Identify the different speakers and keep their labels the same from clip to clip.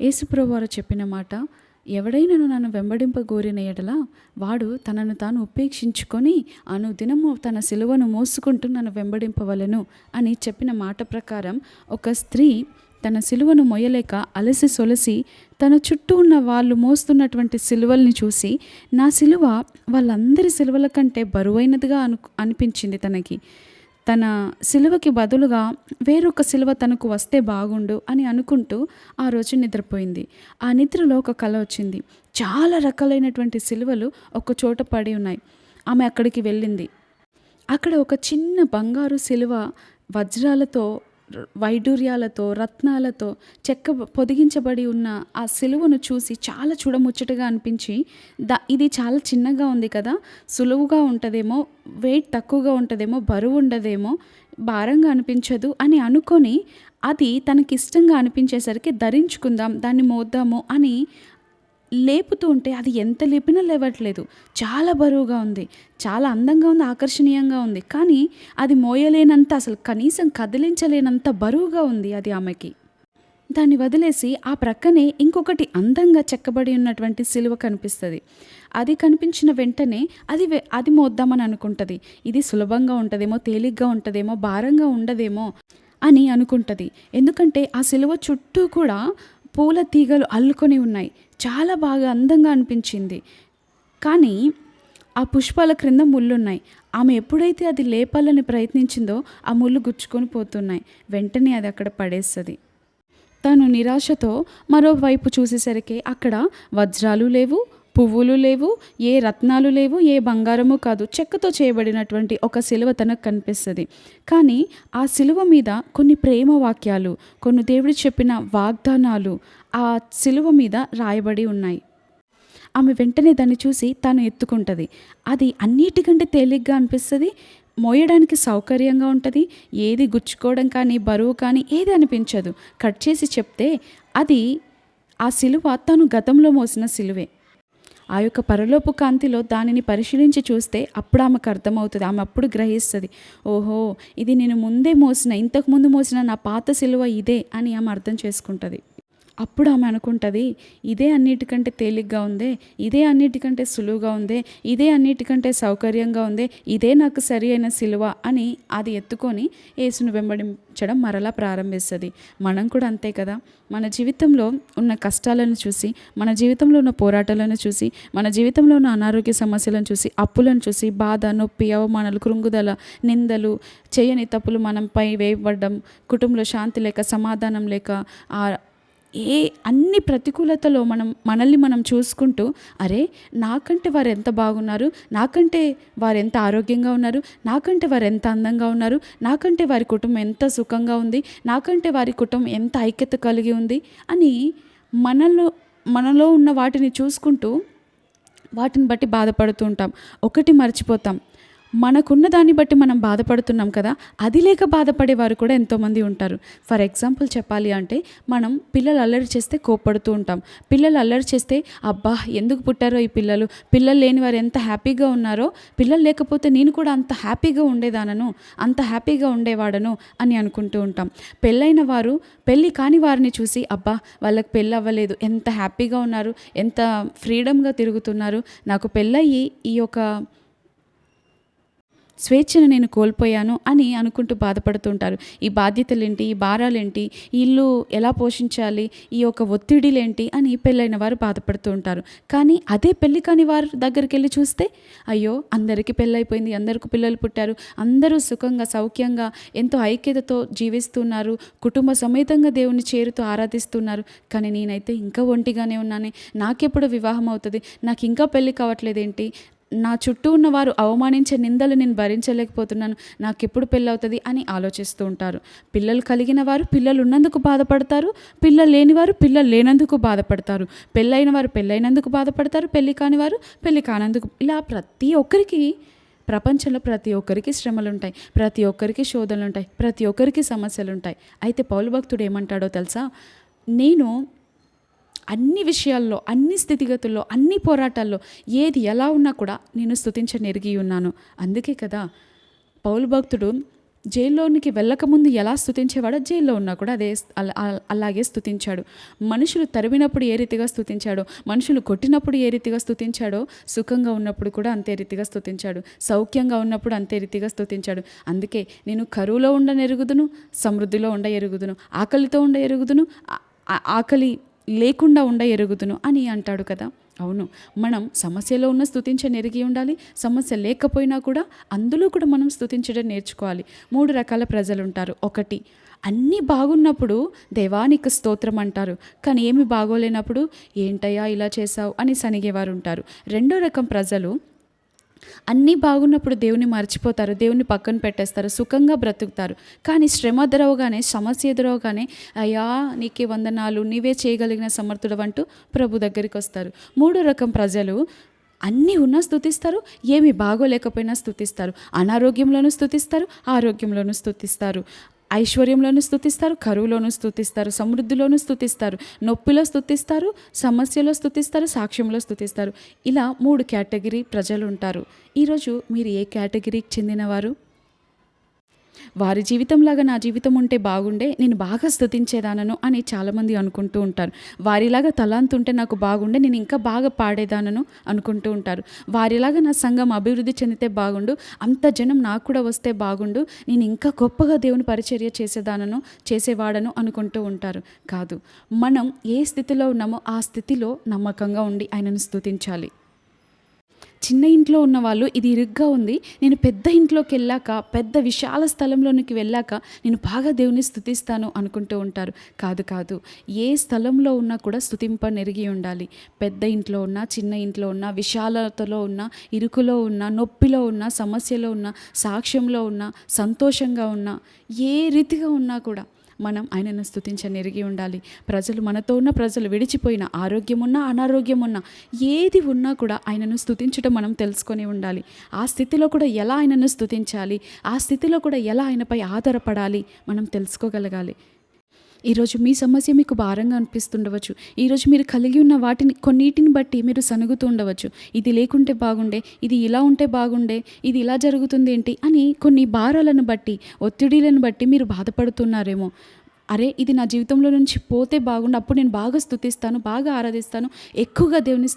Speaker 1: యేసుప్రభువారు చెప్పిన మాట ఎవడైనను నన్ను వెంబడింపగోరిన ఎడల వాడు తనను తాను ఉపేక్షించుకొని అనుదినము తన సిలువను మోసుకుంటూ నన్ను వెంబడింపవలను అని చెప్పిన మాట ప్రకారం ఒక స్త్రీ తన సిలువను మొయ్యలేక అలసి సొలసి తన చుట్టూ ఉన్న వాళ్ళు మోస్తున్నటువంటి సిలువల్ని చూసి నా సిలువ వాళ్ళందరి సిలువల కంటే బరువైనదిగా అను అనిపించింది తనకి. తన సిలువకి బదులుగా వేరొక సిలువ తనకు వస్తే బాగుండు అని అనుకుంటూ ఆ రోజు నిద్రపోయింది. ఆ నిద్రలో ఒక కళ వచ్చింది. చాలా రకాలైనటువంటి సిలువలు ఒక చోట పడి ఉన్నాయి. ఆమె అక్కడికి వెళ్ళింది. అక్కడ ఒక చిన్న బంగారు సిలువ వజ్రాలతో వైడూర్యాలతో రత్నాలతో చెక్క పొదిగించబడి ఉన్న ఆ సిలువను చూసి చాలా చూడముచ్చటగా అనిపించి దా ఇది చాలా చిన్నగా ఉంది కదా సులువుగా ఉంటుందేమో వెయిట్ తక్కువగా ఉంటుందేమో బరువు ఉండదేమో భారంగా అనిపించదు అని అనుకొని అది తనకిష్టంగా అనిపించేసరికి ధరించుకుందాం దాన్ని మోద్దాము అని లేపుతూ ఉంటే అది ఎంత లేపినా లేవట్లేదు. చాలా బరువుగా ఉంది. చాలా అందంగా ఉంది ఆకర్షణీయంగా ఉంది. కానీ అది మోయలేనంత అసలు కనీసం కదిలించలేనంత బరువుగా ఉంది అది ఆమెకి. దాన్ని వదిలేసి ఆ ప్రక్కనే ఇంకొకటి అందంగా చెక్కబడి ఉన్నటువంటి సిలువ కనిపిస్తుంది. అది కనిపించిన వెంటనే అది అది మోద్దామని అనుకుంటుంది. ఇది సులభంగా ఉంటుందేమో తేలిగ్గా ఉంటుందేమో భారంగా ఉండదేమో అని అనుకుంటుంది. ఎందుకంటే ఆ సిలువ చుట్టూ కూడా పూల తీగలు అల్లుకొని ఉన్నాయి. చాలా బాగా అందంగా అనిపించింది. కానీ ఆ పుష్పాల క్రింద ముళ్ళున్నాయి. ఆమె ఎప్పుడైతే అది లేపాలని ప్రయత్నించిందో ఆ ముళ్ళు గుచ్చుకొని పోతున్నాయి. వెంటనే అది అక్కడ పడేస్తుంది. తను నిరాశతో మరోవైపు చూసేసరికి అక్కడ వజ్రాలు లేవు పువ్వులు లేవు ఏ రత్నాలు లేవు ఏ బంగారము కాదు చెక్కతో చేయబడినటువంటి ఒక సిలువ తనకు కనిపిస్తుంది. కానీ ఆ సిలువ మీద కొన్ని ప్రేమ వాక్యాలు కొన్ని దేవుడు చెప్పిన వాగ్దానాలు ఆ సిలువ మీద రాయబడి ఉన్నాయి. ఆమె వెంటనే దాన్ని చూసి తాను ఎత్తుకుంటుంది. అది అన్నిటికంటే తేలిగ్గా అనిపిస్తుంది. మోయడానికి సౌకర్యంగా ఉంటుంది. ఏది గుచ్చుకోవడం కానీ బరువు కానీ ఏది అనిపించదు. కట్ చేసి చెప్తే అది ఆ సిలువ తను గతంలో మోసిన సిలువే. ఆ యొక్క పరలోపు కాంతిలో దానిని పరిశీలించి చూస్తే అప్పుడు ఆమెకు అర్థమవుతుంది. ఆమె అప్పుడు గ్రహిస్తుంది. ఓహో ఇది నేను ముందే మోసిన ఇంతకు ముందు మోసిన నా పాత సిలువ ఇదే అని ఆమె అర్థం చేసుకుంటుంది. అప్పుడు ఆమె అనుకుంటుంది ఇదే అన్నిటికంటే తేలిగ్గా ఉందే ఇదే అన్నిటికంటే సులువుగా ఉందే ఇదే అన్నిటికంటే సౌకర్యంగా ఉందే ఇదే నాకు సరి అయిన సిలువ అని అది ఎత్తుకొని యేసును వెంబడించడం మరలా ప్రారంభిస్తుంది. మనం కూడా అంతే కదా. మన జీవితంలో ఉన్న కష్టాలను చూసి మన జీవితంలో ఉన్న పోరాటాలను చూసి మన జీవితంలో ఉన్న అనారోగ్య సమస్యలను చూసి అప్పులను చూసి బాధ నొప్పి అవమానాలు కృంగుదల నిందలు చేయని తప్పులు మనపై వేయబడ్డం కుటుంబంలో శాంతి లేక సమాధానం లేక ఏ అన్ని ప్రతికూలతలో మనం మనల్ని మనం చూసుకుంటూ అరే నాకంటే వారు ఎంత బాగున్నారు నాకంటే వారు ఎంత ఆరోగ్యంగా ఉన్నారు నాకంటే వారు ఎంత అందంగా ఉన్నారు నాకంటే వారి కుటుంబం ఎంత సుఖంగా ఉంది నాకంటే వారి కుటుంబం ఎంత ఐక్యత కలిగి ఉంది అని మనలో మనలో ఉన్న వాటిని చూసుకుంటూ వాటిని బట్టి బాధపడుతూ ఉంటాం. ఒకటి మర్చిపోతాం. మనకున్న దాన్ని బట్టి మనం బాధపడుతున్నాం కదా అది లేక బాధపడే వారు కూడా ఎంతోమంది ఉంటారు. ఫర్ ఎగ్జాంపుల్ చెప్పాలి అంటే మనం పిల్లలు అల్లరి చేస్తే కోప్పడుతూ ఉంటాం. పిల్లలు అల్లరి చేస్తే అబ్బా ఎందుకు పుట్టారో ఈ పిల్లలు? పిల్లలు లేని వారు ఎంత హ్యాపీగా ఉన్నారో పిల్లలు లేకపోతే నేను కూడా అంత హ్యాపీగా ఉండేదానను అంత హ్యాపీగా ఉండేవాడను అని అనుకుంటూ ఉంటాం. పెళ్ళైన వారు పెళ్ళి కాని వారిని చూసి అబ్బా వాళ్ళకి పెళ్ళి అవ్వలేదు ఎంత హ్యాపీగా ఉన్నారు ఎంత ఫ్రీడమ్గా తిరుగుతున్నారు నాకు పెళ్ళయ్యి ఈ యొక్క స్వేచ్ఛను నేను కోల్పోయాను అని అనుకుంటూ బాధపడుతుంటారు. ఈ బాధ్యతలేంటి? ఈ భారాలేంటి? ఇల్లు ఎలా పోషించాలి? ఈ యొక్క ఒత్తిడిలేంటి? అని పెళ్ళైన వారు బాధపడుతూ ఉంటారు కానీ అదే పెళ్ళి కాని వారి దగ్గరికి వెళ్ళి చూస్తే అయ్యో అందరికీ పెళ్ళైపోయింది అందరికీ పిల్లలు పుట్టారు అందరూ సుఖంగా సౌఖ్యంగా ఎంతో ఐక్యతతో జీవిస్తున్నారు కుటుంబ సమేతంగా దేవుని చేరుతూ ఆరాధిస్తున్నారు. కానీ నేనైతే ఇంకా ఒంటిగానే ఉన్నానే. నాకెప్పుడు వివాహం అవుతుంది నాకు ఇంకా పెళ్ళి కావట్లేదేంటి? నా చుట్టూ ఉన్న వారు అవమానించే నిందలు నేను భరించలేకపోతున్నాను. నాకు ఎప్పుడు పెళ్ళవుతుంది అని ఆలోచిస్తూ ఉంటారు. పిల్లలు కలిగిన వారు పిల్లలు ఉన్నందుకు బాధపడతారు. పిల్లలు లేని వారు పిల్లలు లేనందుకు బాధపడతారు. పెళ్ళైన వారు పెళ్ళైనందుకు బాధపడతారు. పెళ్ళి కాని వారు పెళ్ళి కానందుకు. ఇలా ప్రతి ఒక్కరికి ప్రపంచంలో ప్రతి ఒక్కరికి శ్రమలు ఉంటాయి ప్రతి ఒక్కరికి శోధనలు ఉంటాయి ప్రతి ఒక్కరికి సమస్యలు ఉంటాయి అయితే పౌలు భక్తుడు ఏమంటాడో తెలుసా? నేను అన్ని విషయాల్లో అన్ని స్థితిగతుల్లో అన్ని పోరాటాల్లో ఏది ఎలా ఉన్నా కూడా నేను స్థుతించనెరిగి ఉన్నాను. అందుకే కదా పౌలు భక్తుడు జైల్లోనికి వెళ్ళకముందు ఎలా స్థుతించేవాడో జైల్లో ఉన్నా కూడా అదే అలా- అలాగే స్థుతించాడు మనుషులు తరిమినప్పుడు ఏ రీతిగా స్తుతించాడో? మనుషులు కొట్టినప్పుడు ఏ రీతిగా స్థుతించాడో సుఖంగా ఉన్నప్పుడు కూడా అంతే రీతిగా స్తుతించాడు. సౌఖ్యంగా ఉన్నప్పుడు అంతే రీతిగా స్థుతించాడు అందుకే నేను కరువులో ఉండ ఎరుగుదును సమృద్ధిలో ఉండ ఎరుగుదును ఆకలితో ఉండ ఎరుగుదును ఆకలి లేకుండా ఉండ ఎరుగుదును అని అంటాడు కదా. అవును మనం సమస్యలో ఉన్న స్థుతించని ఎరిగి ఉండాలి సమస్య లేకపోయినా కూడా అందులో కూడా మనం స్థుతించడం నేర్చుకోవాలి. మూడు రకాల ప్రజలు ఉంటారు ఒకటి అన్నీ బాగున్నప్పుడు దేవానికి స్తోత్రం అంటారు. కానీ ఏమి బాగోలేనప్పుడు ఏంటయ్యా ఇలా చేశావు? అని సనిగేవారు ఉంటారు రెండో రకం ప్రజలు అన్నీ బాగున్నప్పుడు దేవుని మర్చిపోతారు దేవుని పక్కన పెట్టేస్తారు సుఖంగా బ్రతుకుతారు. కానీ శ్రమ ఎదురవగానే సమస్య ఎదురవగానే అయ్యా నీకే వందనాలు నీవే చేయగలిగిన సమర్థుడు అంటూ ప్రభు దగ్గరికి వస్తారు. మూడో రకం ప్రజలు అన్నీ ఉన్నా స్థుతిస్తారు ఏమి బాగోలేకపోయినా స్థుతిస్తారు అనారోగ్యంలోనూ స్థుతిస్తారు ఆరోగ్యంలోనూ స్థుతిస్తారు ఐశ్వర్యంలోనూ స్థుతిస్తారు కరువులోను స్థుతిస్తారు సమృద్ధిలోను స్థుతిస్తారు నొప్పిలో స్థుతిస్తారు సమస్యలో స్థుతిస్తారు సాక్ష్యంలో స్థుతిస్తారు ఇలా మూడు కేటగిరీ ప్రజలు ఉంటారు ఈరోజు మీరు ఏ కేటగిరీకి చెందినవారు? వారి జీవితంలాగా నా జీవితం ఉంటే బాగుండే నేను బాగా స్థుతించేదానను అని చాలామంది అనుకుంటూ ఉంటారు. వారిలాగా తలాంత్ ఉంటే నాకు బాగుండే నేను ఇంకా బాగా పాడేదానను అనుకుంటూ ఉంటారు. వారిలాగా నా సంఘం అభివృద్ధి చెందితే బాగుండు అంత జనం నాకు కూడా వస్తే బాగుండు నేను ఇంకా గొప్పగా దేవుని పరిచర్య చేసేదానను చేసేవాడను అనుకుంటూ ఉంటారు. కాదు మనం ఏ స్థితిలో ఉన్నామో ఆ స్థితిలో నమ్మకంగా ఉండి ఆయనను స్థుతించాలి. చిన్న ఇంట్లో ఉన్న వాళ్ళు ఇది ఇరుగ్గా ఉంది. నేను పెద్ద ఇంట్లోకి వెళ్ళాక పెద్ద విశాల స్థలంలోనికి వెళ్ళాక నేను బాగా దేవుని స్థుతిస్తాను అనుకుంటూ ఉంటారు. కాదు కాదు. ఏ స్థలంలో ఉన్నా కూడా స్థుతింప నెరిగి ఉండాలి. పెద్ద ఇంట్లో ఉన్నా చిన్న ఇంట్లో ఉన్నా విశాలతలో ఉన్నా ఇరుకులో ఉన్నా నొప్పిలో ఉన్నా సమస్యలో ఉన్నా సాక్ష్యంలో ఉన్నా సంతోషంగా ఉన్నా ఏ రీతిగా ఉన్నా కూడా మనం ఆయనను స్థుతించని ఎరిగి ఉండాలి. ప్రజలు మనతో ఉన్న ప్రజలు విడిచిపోయిన ఆరోగ్యం ఉన్నా అనారోగ్యం ఉన్నా ఏది ఉన్నా కూడా ఆయనను స్థుతించడం మనం తెలుసుకొని ఉండాలి. ఆ స్థితిలో కూడా ఎలా ఆయనను స్థుతించాలి ఆ స్థితిలో కూడా ఎలా ఆయనపై ఆధారపడాలి? మనం తెలుసుకోగలగాలి. ఈరోజు మీ సమస్య మీకు భారంగా అనిపిస్తుండవచ్చు. ఈరోజు మీరు కలిగి ఉన్న వాటిని కొన్నిటిని బట్టి మీరు సనుగుతూ ఉండవచ్చు. ఇది లేకుంటే బాగుండే ఇది ఇలా ఉంటే బాగుండే ఇది ఇలా జరుగుతుంది ఏంటి అని కొన్ని భారాలను బట్టి ఒత్తిడిలను బట్టి మీరు బాధపడుతున్నారేమో. అరే ఇది నా జీవితంలో నుంచి పోతే బాగుండు అప్పుడు నేను బాగా స్థుతిస్తాను బాగా ఆరాధిస్తాను ఎక్కువగా దేవుని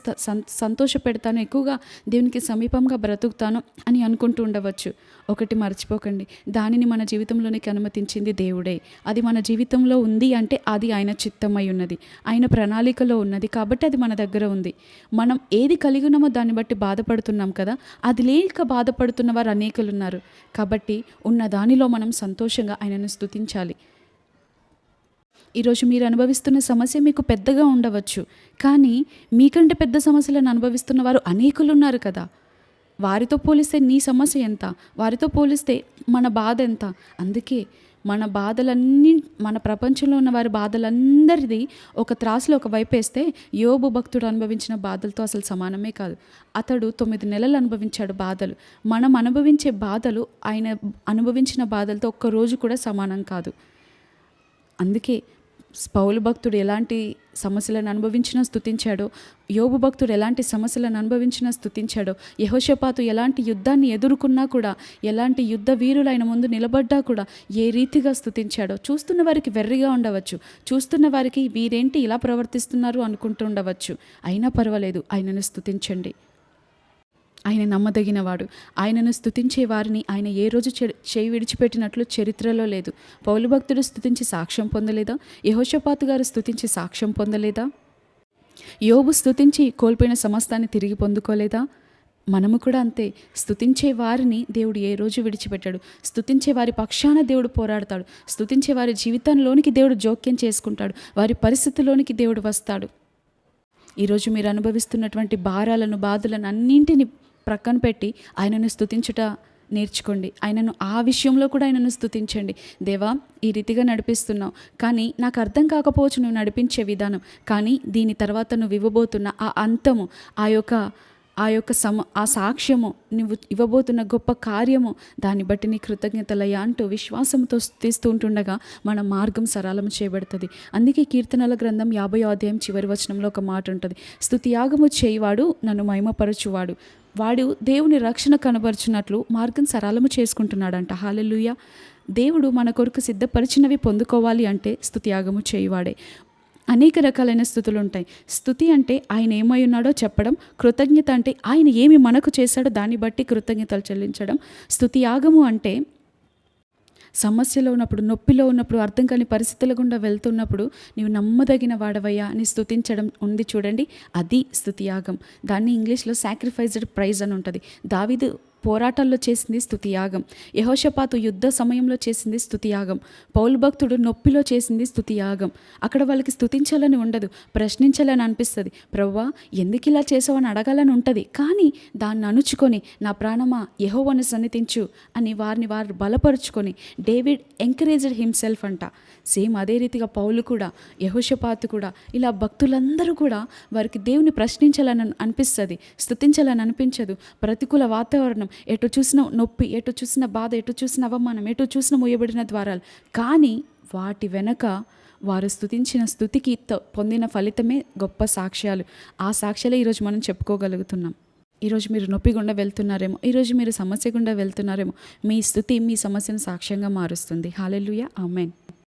Speaker 1: సంతోష పెడతాను ఎక్కువగా దేవునికి సమీపంగా బ్రతుకుతాను అని అనుకుంటూ ఉండవచ్చు. ఒకటి మర్చిపోకండి. దానిని మన జీవితంలోనికి అనుమతించింది దేవుడే. అది మన జీవితంలో ఉంది అంటే అది ఆయన చిత్తమై ఉన్నది. ఆయన ప్రణాళికలో ఉన్నది కాబట్టి అది మన దగ్గర ఉంది. మనం ఏది కలిగి ఉన్నామో దాన్ని బట్టి బాధపడుతున్నాం కదా. అది లేక బాధపడుతున్న వారు అనేకులు ఉన్నారు కాబట్టి ఉన్న దానిలో మనం సంతోషంగా ఆయనను స్తుతించాలి. ఈరోజు మీరు అనుభవిస్తున్న సమస్య మీకు పెద్దగా ఉండవచ్చు. కానీ మీకంటే పెద్ద సమస్యలను అనుభవిస్తున్న వారు అనేకులు ఉన్నారు కదా. వారితో పోలిస్తే నీ సమస్య ఎంత? వారితో పోలిస్తే మన బాధ ఎంత? అందుకే మన బాధలన్నీ మన ప్రపంచంలో ఉన్న వారి బాధలందరిది ఒక త్రాసులో ఒక వైపు వేస్తే యోబు భక్తుడు అనుభవించిన బాధలతో అసలు సమానమే కాదు. అతడు తొమ్మిది నెలలు అనుభవించాడు బాధలు. మనం అనుభవించే బాధలు ఆయన అనుభవించిన బాధలతో ఒక్క రోజు కూడా సమానం కాదు. అందుకే పౌలు భక్తుడు ఎలాంటి సమస్యలను అనుభవించినా స్థుతించాడో యోబు భక్తుడు ఎలాంటి సమస్యలను అనుభవించినా స్థుతించాడో యహోషపాతు ఎలాంటి యుద్ధాన్ని ఎదుర్కొన్నా కూడా ఎలాంటి యుద్ధ వీరులు ఆయన ముందు నిలబడ్డా కూడా ఏ రీతిగా స్థుతించాడో చూస్తున్న వారికి వెర్రిగా ఉండవచ్చు. చూస్తున్న వారికి వీరేంటి ఇలా ప్రవర్తిస్తున్నారు అనుకుంటూ ఉండవచ్చు. అయినా పర్వాలేదు ఆయనను స్థుతించండి ఆయన నమ్మదగినవాడు. ఆయనను స్థుతించే వారిని ఆయన ఏ రోజు చె- చేయి విడిచిపెట్టినట్లు చరిత్రలో లేదు. పౌలు భక్తుడు సాక్ష్యం పొందలేదా? యహోషపాతు గారు స్థుతించి సాక్ష్యం పొందలేదా? యోబు స్థుతించి కోల్పోయిన సమస్తాన్ని తిరిగి పొందుకోలేదా? మనము కూడా అంతే. స్థుతించే వారిని దేవుడు ఏ రోజు విడిచిపెట్టాడు. స్థుతించే వారి పక్షాన దేవుడు పోరాడతాడు. స్థుతించే వారి జీవితంలోనికి దేవుడు జోక్యం చేసుకుంటాడు. వారి పరిస్థితిలోనికి దేవుడు వస్తాడు. ఈరోజు మీరు అనుభవిస్తున్నటువంటి భారాలను బాధలను అన్నింటిని ప్రక్కన పెట్టి ఆయనను స్థుతించుట నేర్చుకోండి. ఆయనను ఆ విషయంలో కూడా ఆయనను స్థుతించండి దేవా ఈ రీతిగా నడిపిస్తున్నావు. కానీ నాకు అర్థం కాకపోవచ్చు నువ్వు నడిపించే విధానం. కానీ దీని తర్వాత నువ్వు ఇవ్వబోతున్న ఆ అంతము ఆ యొక్క ఆ యొక్క సమ ఆ సాక్ష్యము నువ్వు ఇవ్వబోతున్న గొప్ప కార్యము దాన్ని బట్టి నీ కృతజ్ఞతలయ్యా అంటూ విశ్వాసంతో స్థిస్తూ ఉంటుండగా మన మార్గం సరళం చేయబడుతుంది. అందుకే కీర్తనల గ్రంథం యాభై అధ్యాయం చివరి వచనంలో ఒక మాట ఉంటుంది. స్థుతియాగము చేయివాడు నన్ను మహిమపరచువాడు. వాడు దేవుని రక్షణ కనబరుచున్నట్లు మార్గం సరళము చేసుకుంటున్నాడంట. హాలెలుయ. దేవుడు మన కొరకు సిద్ధపరిచినవి పొందుకోవాలి అంటే స్థుతియాగము చేయువాడే. అనేక రకాలైన స్థుతులు ఉంటాయి స్థుతి అంటే ఆయన ఏమై ఉన్నాడో చెప్పడం కృతజ్ఞత అంటే ఆయన ఏమి మనకు చేశాడో దాన్ని బట్టి కృతజ్ఞతలు చెల్లించడం. స్థుతి యాగము అంటే సమస్యలో ఉన్నప్పుడు నొప్పిలో ఉన్నప్పుడు అర్థం కాని పరిస్థితుల గుండా వెళ్తున్నప్పుడు నీవు నమ్మదగిన వాడవయ్యా అని స్థుతించడం ఉంది చూడండి. అది స్థుతియాగం దాన్ని ఇంగ్లీష్లో సాక్రిఫైజ్డ్ ప్రైజ్ అని ఉంటుంది. దావిదు పోరాటాల్లో చేసింది స్తుతియాగం. యహోషపాతు యుద్ధ సమయంలో చేసింది స్తుతియాగం. పౌలు భక్తుడు నొప్పిలో చేసింది స్థుతియాగం అక్కడ వాళ్ళకి స్తుతించాలని ఉండదు ప్రశ్నించాలని అనిపిస్తుంది. ప్రవ్వా ఎందుకు ఇలా చేసావని అడగాలని ఉంటుంది. కానీ దాన్ని అణుచుకొని నా ప్రాణమా యహోవను సన్నిధించు అని వారిని వారు బలపరుచుకొని డేవిడ్ ఎంకరేజ్డ్ హిమ్సెల్ఫ్ అంట. సేమ్ అదే రీతిగా పౌలు కూడా యహోషపాతు కూడా ఇలా భక్తులందరూ కూడా వారికి దేవుని ప్రశ్నించాలని అనిపిస్తుంది స్థుతించాలని అనిపించదు. ప్రతికూల వాతావరణం ఎటు చూసిన నొప్పి ఎటు చూసిన బాధ ఎటు చూసిన అవమానం ఎటు చూసిన మూయబడిన ద్వారాలు. కానీ వాటి వెనక వారు స్థుతించిన స్థుతికి త- పొందిన ఫలితమే గొప్ప సాక్ష్యాలు. ఆ సాక్ష్యాలే ఈరోజు మనం చెప్పుకోగలుగుతున్నాం. ఈరోజు మీరు నొప్పి గుండా వెళ్తున్నారేమో ఈరోజు మీరు సమస్య గుండా వెళ్తున్నారేమో మీ స్థుతి మీ సమస్యను సాక్ష్యంగా మారుస్తుంది. హాలెలుయ. ఆమెన్.